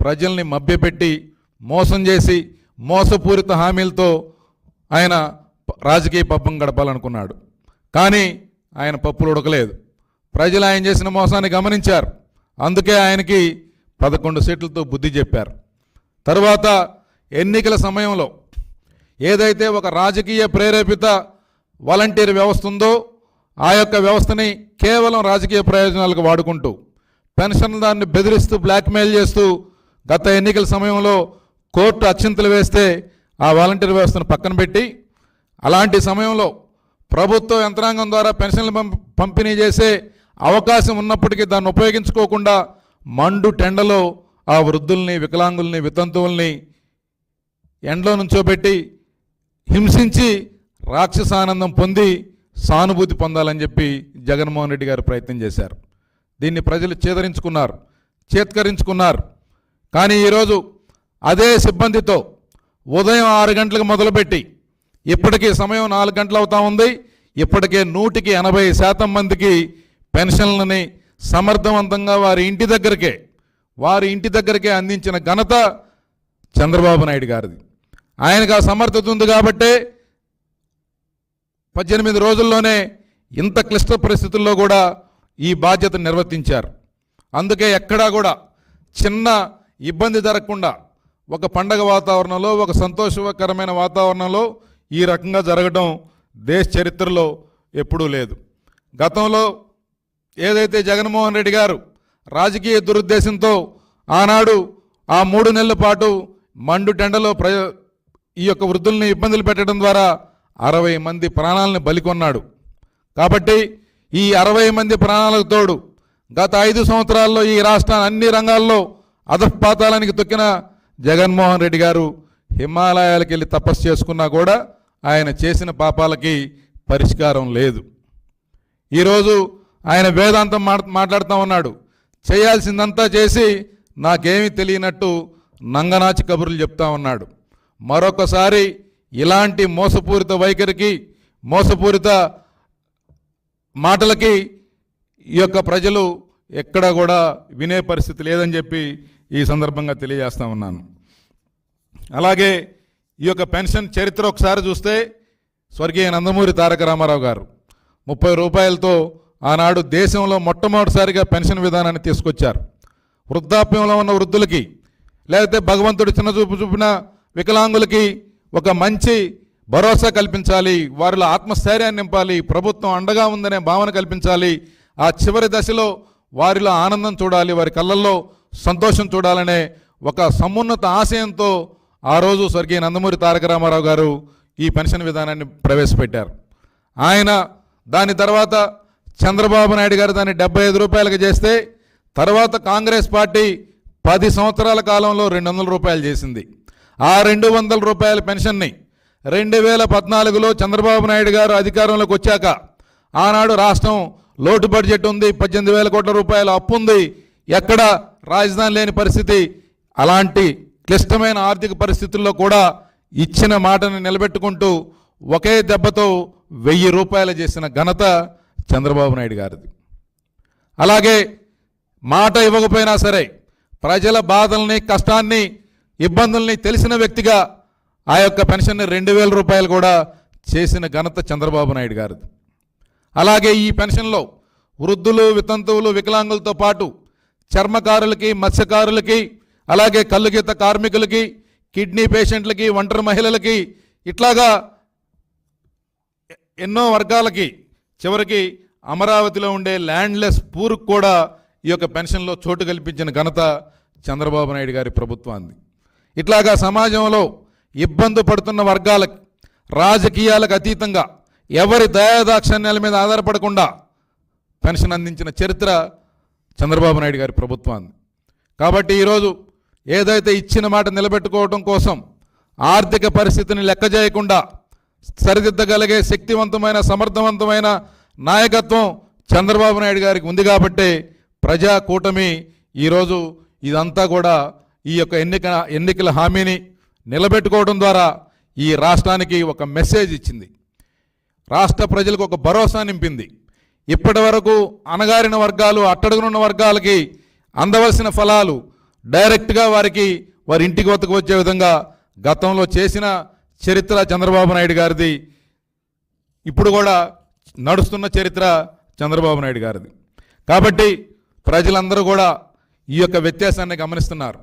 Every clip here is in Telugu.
ప్రజల్ని మభ్యపెట్టి మోసం చేసి మోసపూరిత హామీలతో ఆయన రాజకీయ పబ్బం గడపాలనుకున్నాడు. కానీ ఆయన పప్పులు ఉడకలేదు. ప్రజలు ఆయన చేసిన మోసాన్ని గమనించారు. అందుకే ఆయనకి పదకొండు సీట్లతో బుద్ధి చెప్పారు. తరువాత ఎన్నికల సమయంలో ఏదైతే ఒక రాజకీయ ప్రేరేపిత వాలంటీర్ వ్యవస్థ ఉందో ఆ యొక్క వ్యవస్థని కేవలం రాజకీయ ప్రయోజనాలకు వాడుకుంటూ పెన్షన్దారుని బెదిరిస్తూ బ్లాక్మెయిల్ చేస్తూ గత ఎన్నికల సమయంలో కోర్టు అత్యంతలు వేస్తే ఆ వాలంటీర్ వ్యవస్థను పక్కన పెట్టి అలాంటి సమయంలో ప్రభుత్వ యంత్రాంగం ద్వారా పెన్షన్లు పంపిణీ చేసే అవకాశం ఉన్నప్పటికీ దాన్ని ఉపయోగించుకోకుండా మండు టెండలో ఆ వృద్ధుల్ని వికలాంగుల్ని వితంతువుల్ని ఎండలో నుంచోబెట్టి హింసించి రాక్షసానందం పొంది సానుభూతి పొందాలని చెప్పి జగన్మోహన్ రెడ్డి గారు ప్రయత్నం చేశారు. దీన్ని ప్రజలు చేదరించుకున్నారు చేత్కరించుకున్నారు. కానీ ఈరోజు అదే సిబ్బందితో ఉదయం ఆరు గంటలకు మొదలుపెట్టి ఇప్పటికీ సమయం నాలుగు గంటలు అవుతా ఉంది. ఇప్పటికే నూటికి ఎనభై శాతం మందికి పెన్షన్లని సమర్థవంతంగా వారి ఇంటి దగ్గరకే వారి ఇంటి దగ్గరకే అందించిన ఘనత చంద్రబాబు నాయుడు గారిది. ఆయనకు ఆ సమర్థత ఉంది కాబట్టే పద్దెనిమిది రోజుల్లోనే ఇంత క్లిష్ట పరిస్థితుల్లో కూడా ఈ బాధ్యత నిర్వర్తించారు. అందుకే ఎక్కడా కూడా చిన్న ఇబ్బంది జరగకుండా ఒక పండగ వాతావరణంలో ఒక సంతోషకరమైన వాతావరణంలో ఈ రకంగా జరగడం దేశ చరిత్రలో ఎప్పుడూ లేదు. గతంలో ఏదైతే జగన్మోహన్ రెడ్డి గారు రాజకీయ దురుద్దేశంతో ఆనాడు ఆ మూడు నెలల పాటు మండు టెండలో ప్ర ఈ యొక్క వృద్ధుల్ని ఇబ్బందులు పెట్టడం ద్వారా అరవై మంది ప్రాణాలను బలికొన్నాడు. కాబట్టి ఈ అరవై మంది ప్రాణాలకు తోడు గత ఐదు సంవత్సరాల్లో ఈ రాష్ట్రాన్ని అన్ని రంగాల్లో అధపాతాలానికి తొక్కిన జగన్మోహన్ రెడ్డి గారు హిమాలయాలకు వెళ్ళి తపస్సు చేసుకున్నా కూడా ఆయన చేసిన పాపాలకి పరిష్కారం లేదు. ఈరోజు ఆయన వేదాంతం మాట్లాడుతూ ఉన్నాడు. చేయాల్సిందంతా చేసి నాకేమీ తెలియనట్టు నంగనాచి కబుర్లు చెప్తా ఉన్నాడు. మరొకసారి ఇలాంటి మోసపూరిత వైఖరికి మోసపూరిత మాటలకి ఈ యొక్క ప్రజలు ఎక్కడ కూడా వినే పరిస్థితి లేదని చెప్పి ఈ సందర్భంగా తెలియజేస్తా ఉన్నాను. అలాగే ఈ యొక్క పెన్షన్ చరిత్ర ఒకసారి చూస్తే స్వర్గీయ నందమూరి తారక రామారావు గారు ముప్పై రూపాయలతో ఆనాడు దేశంలో మొట్టమొదటిసారిగా పెన్షన్ విధానాన్ని తీసుకొచ్చారు. వృద్ధాప్యంలో ఉన్న వృద్ధులకి లేకపోతే భగవంతుడు చిన్నచూపు చూపిన వికలాంగులకి ఒక మంచి భరోసా కల్పించాలి వారిలో ఆత్మస్థైర్యాన్ని నింపాలి ప్రభుత్వం అండగా ఉందనే భావన కల్పించాలి. ఆ చివరి దశలో వారిలో ఆనందం చూడాలి వారి కళ్ళల్లో సంతోషం చూడాలనే ఒక సమున్నత ఆశయంతో ఆ రోజు స్వర్గీయ నందమూరి తారక రామారావు గారు ఈ పెన్షన్ విధానాన్ని ప్రవేశపెట్టారు. ఆయన దాని తర్వాత చంద్రబాబు నాయుడు గారు దాన్ని డెబ్బై ఐదు రూపాయలకు చేస్తే తర్వాత కాంగ్రెస్ పార్టీ పది సంవత్సరాల కాలంలో రెండు వందల రూపాయలు చేసింది. ఆ రెండు వందల రూపాయల పెన్షన్ని రెండు వేల పద్నాలుగులో చంద్రబాబు నాయుడు గారు అధికారంలోకి వచ్చాక ఆనాడు రాష్ట్రం లోటు బడ్జెట్ ఉంది పద్దెనిమిది వేల కోట్ల రూపాయల అప్పు ఉంది. ఎక్కడ రాజధాని లేని పరిస్థితి అలాంటి క్లిష్టమైన ఆర్థిక పరిస్థితుల్లో కూడా ఇచ్చిన మాటను నిలబెట్టుకుంటూ ఒకే దెబ్బతో వెయ్యి రూపాయలు చేసిన ఘనత చంద్రబాబు నాయుడు గారిది. అలాగే మాట ఇవ్వకపోయినా సరే ప్రజల బాధల్ని కష్టాన్ని ఇబ్బందుల్ని తెలిసిన వ్యక్తిగా ఆ యొక్క పెన్షన్ని రెండు వేల రూపాయలు కూడా చేసిన ఘనత చంద్రబాబు నాయుడు గారిది. అలాగే ఈ పెన్షన్లో వృద్ధులు వితంతువులు వికలాంగులతో పాటు చర్మకారులకి మత్స్యకారులకి అలాగే కళ్ళుగీత కార్మికులకి కిడ్నీ పేషెంట్లకి ఒంటరి మహిళలకి ఇట్లాగా ఎన్నో వర్గాలకి చివరికి అమరావతిలో ఉండే ల్యాండ్లెస్ పూర్కు కూడా ఈ యొక్క పెన్షన్లో చోటు కల్పించిన ఘనత చంద్రబాబు నాయుడు గారి ప్రభుత్వాన్ని ఇట్లాగా సమాజంలో ఇబ్బంది పడుతున్న వర్గాలకి రాజకీయాలకు అతీతంగా ఎవరి దయాదాక్షణ్యాల మీద ఆధారపడకుండా పెన్షన్ అందించిన చరిత్ర చంద్రబాబు నాయుడు గారి ప్రభుత్వాన్ని. కాబట్టి ఈరోజు ఏదైతే ఇచ్చిన మాట నిలబెట్టుకోవడం కోసం ఆర్థిక పరిస్థితిని లెక్క చేయకుండా సరిదిద్దగలిగే శక్తివంతమైన సమర్థవంతమైన నాయకత్వం చంద్రబాబు నాయుడు గారికి ఉంది కాబట్టే ప్రజా కూటమి ఈరోజు ఇదంతా కూడా ఈ యొక్క ఎన్నిక ఎన్నికల హామీని నిలబెట్టుకోవడం ద్వారా ఈ రాష్ట్రానికి ఒక మెసేజ్ ఇచ్చింది. రాష్ట్ర ప్రజలకు ఒక భరోసా నింపింది. ఇప్పటి వరకు అణగారిన వర్గాలు అట్టడుగునున్న వర్గాలకి అందవలసిన ఫలాలు డైరెక్ట్గా వారికి వారి ఇంటికి వద్దకు వచ్చే విధంగా గతంలో చేసిన చరిత్ర చంద్రబాబు నాయుడు గారిది ఇప్పుడు కూడా నడుస్తున్న చరిత్ర చంద్రబాబు నాయుడు గారిది. కాబట్టి ప్రజలందరూ కూడా ఈ యొక్క వ్యత్యాసాన్ని గమనిస్తున్నారు.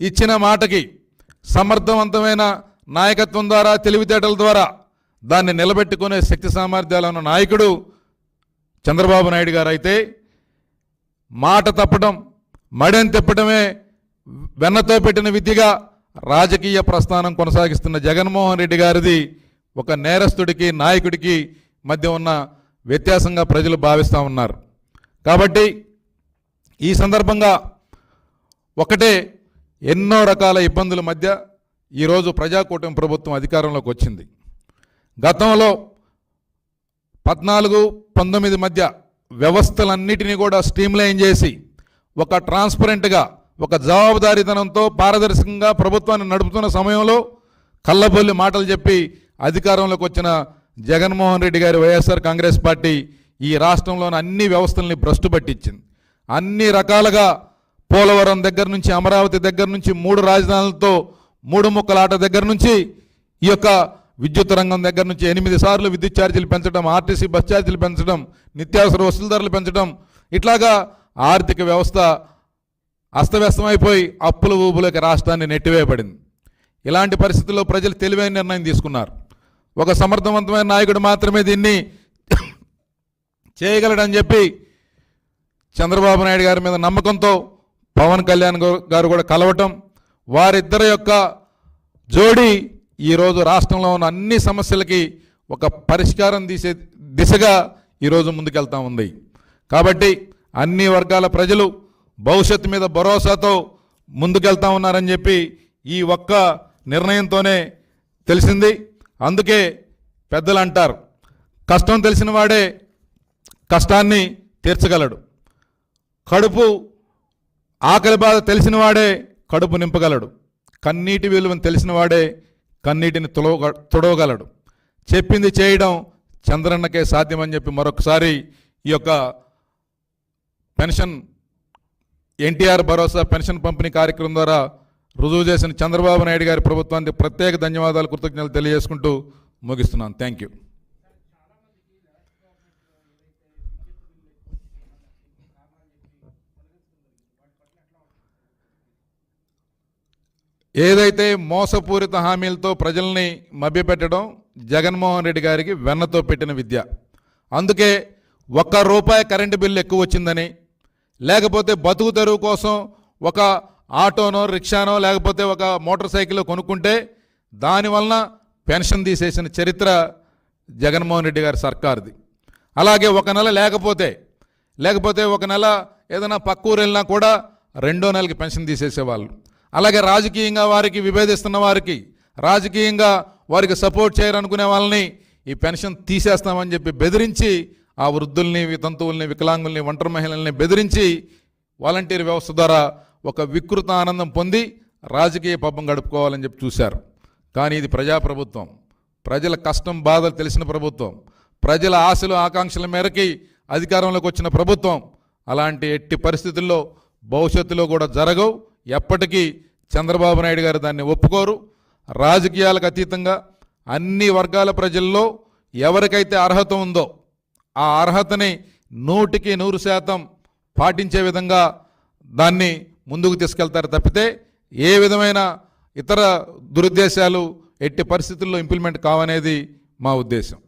ఇచ్చిన మాటకి సమర్థవంతమైన నాయకత్వం ద్వారా తెలివితేటల ద్వారా దాన్ని నిలబెట్టుకునే శక్తి సామర్థ్యాలు ఉన్న నాయకుడు చంద్రబాబు నాయుడు గారు అయితే మాట తప్పడం మడెం తిప్పడమే వెన్నతో పెట్టిన విద్యగా రాజకీయ ప్రస్థానం కొనసాగిస్తున్న జగన్మోహన్ రెడ్డి గారిది ఒక నేరస్తుడికి నాయకుడికి మధ్య ఉన్న వ్యత్యాసంగా ప్రజలు భావిస్తూ ఉన్నారు. కాబట్టి ఈ సందర్భంగా ఒకటే ఎన్నో రకాల ఇబ్బందుల మధ్య ఈరోజు ప్రజాకూటమి ప్రభుత్వం అధికారంలోకి వచ్చింది. గతంలో పద్నాలుగు పంతొమ్మిది మధ్య వ్యవస్థలన్నిటినీ కూడా స్ట్రీమ్లైన్ చేసి ఒక ట్రాన్స్పరెంట్గా ఒక జవాబుదారీతనంతో పారదర్శకంగా ప్రభుత్వాన్ని నడుపుతున్న సమయంలో కళ్ళబొల్లి మాటలు చెప్పి అధికారంలోకి వచ్చిన జగన్మోహన్ రెడ్డి గారి వైఎస్ఆర్ కాంగ్రెస్ పార్టీ ఈ రాష్ట్రంలోని అన్ని వ్యవస్థల్ని భ్రష్టు పట్టించింది. అన్ని రకాలుగా పోలవరం దగ్గర నుంచి అమరావతి దగ్గర నుంచి మూడు రాజధానులతో మూడు ముక్కలాట దగ్గర నుంచి ఈ యొక్క విద్యుత్ రంగం దగ్గర నుంచి ఎనిమిది సార్లు విద్యుత్ ఛార్జీలు పెంచడం ఆర్టీసీ బస్ ఛార్జీలు పెంచడం నిత్యావసర వసూలు ధరలు పెంచడం ఇట్లాగా ఆర్థిక వ్యవస్థ అస్తవ్యస్తమైపోయి అప్పుల ఊబులోకి రాష్ట్రాన్ని నెట్టివేయబడింది. ఇలాంటి పరిస్థితుల్లో ప్రజలు తెలివైన నిర్ణయం తీసుకున్నారు. ఒక సమర్థవంతమైన నాయకుడు మాత్రమే దీన్ని చేయగలడని చెప్పి చంద్రబాబు నాయుడు గారి మీద నమ్మకంతో పవన్ కళ్యాణ్ గారు కూడా కలవటం వారిద్దరి యొక్క జోడి ఈరోజు రాష్ట్రంలో ఉన్న అన్ని సమస్యలకి ఒక పరిష్కారం తీసే దిశగా ఈరోజు ముందుకెళ్తా ఉంది. కాబట్టి అన్ని వర్గాల ప్రజలు భవిష్యత్తు మీద భరోసాతో ముందుకెళ్తా ఉన్నారని చెప్పి ఈ ఒక్క నిర్ణయంతోనే తెలిసింది. అందుకే పెద్దలు అంటారు కష్టం తెలిసిన వాడే కష్టాన్ని తీర్చగలడు. కడుపు ఆకలి బాధ తెలిసిన వాడే కడుపు నింపగలడు. కన్నీటి విలువను తెలిసినవాడే కన్నీటిని తుడవ తుడవగలడు. చెప్పింది చేయడం చంద్రన్నకే సాధ్యమని చెప్పి మరొకసారి ఈ యొక్క పెన్షన్ ఎన్టీఆర్ భరోసా పెన్షన్ పంపిణీ కార్యక్రమం ద్వారా రుజువు చేసిన చంద్రబాబు నాయుడు గారి ప్రభుత్వానికి ప్రత్యేక ధన్యవాదాలు కృతజ్ఞతలు తెలియజేసుకుంటూ ముగిస్తున్నాను. థ్యాంక్ యూ ఏదైతే మోసపూరిత హామీలతో ప్రజల్ని మభ్యపెట్టడం జగన్మోహన్ రెడ్డి గారికి వెన్నతో పెట్టిన విద్య. అందుకే ఒక్క రూపాయి కరెంటు బిల్లు ఎక్కువ వచ్చిందని లేకపోతే బతుకు తెరువు కోసం ఒక ఆటోనో రిక్షానో లేకపోతే ఒక మోటార్ సైకిల్ కొనుక్కుంటే దానివలన పెన్షన్ తీసేసిన చరిత్ర జగన్మోహన్ రెడ్డి గారి సర్కార్ది. అలాగే ఒక నెల లేకపోతే లేకపోతే ఒక నెల ఏదైనా పక్క ఊరు వెళ్ళినా కూడా రెండో నెలకి పెన్షన్ తీసేసేవాళ్ళు. అలాగే రాజకీయంగా వారికి విభేదిస్తున్న వారికి రాజకీయంగా వారికి సపోర్ట్ చేయాలనుకునే వాళ్ళని ఈ పెన్షన్ తీసేస్తామని చెప్పి బెదిరించి ఆ వృద్ధుల్ని వితంతువుల్ని వికలాంగుల్ని ఒంటరి మహిళల్ని బెదిరించి వాలంటీర్ వ్యవస్థ ద్వారా ఒక వికృత ఆనందం పొంది రాజకీయ పబ్బం గడుపుకోవాలని చెప్పి చూశారు. కానీ ఇది ప్రజాప్రభుత్వం. ప్రజల కష్టం బాధలు తెలిసిన ప్రభుత్వం. ప్రజల ఆశలు ఆకాంక్షల మేరకి అధికారంలోకి వచ్చిన ప్రభుత్వం. అలాంటి ఎట్టి పరిస్థితుల్లో భవిష్యత్తులో కూడా జరగవు. ఎప్పటికీ చంద్రబాబు నాయుడు గారు దాన్ని ఒప్పుకోరు. రాజకీయాలకు అతీతంగా అన్ని వర్గాల ప్రజల్లో ఎవరికైతే అర్హత ఉందో ఆ అర్హతని నూటికి నూరు శాతం పాటించే విధంగా దాన్ని ముందుకు తీసుకెళ్తారు తప్పితే ఏ విధమైన ఇతర దురుద్దేశాలు ఎట్టి పరిస్థితుల్లో ఇంప్లిమెంట్ కావనేది మా ఉద్దేశం.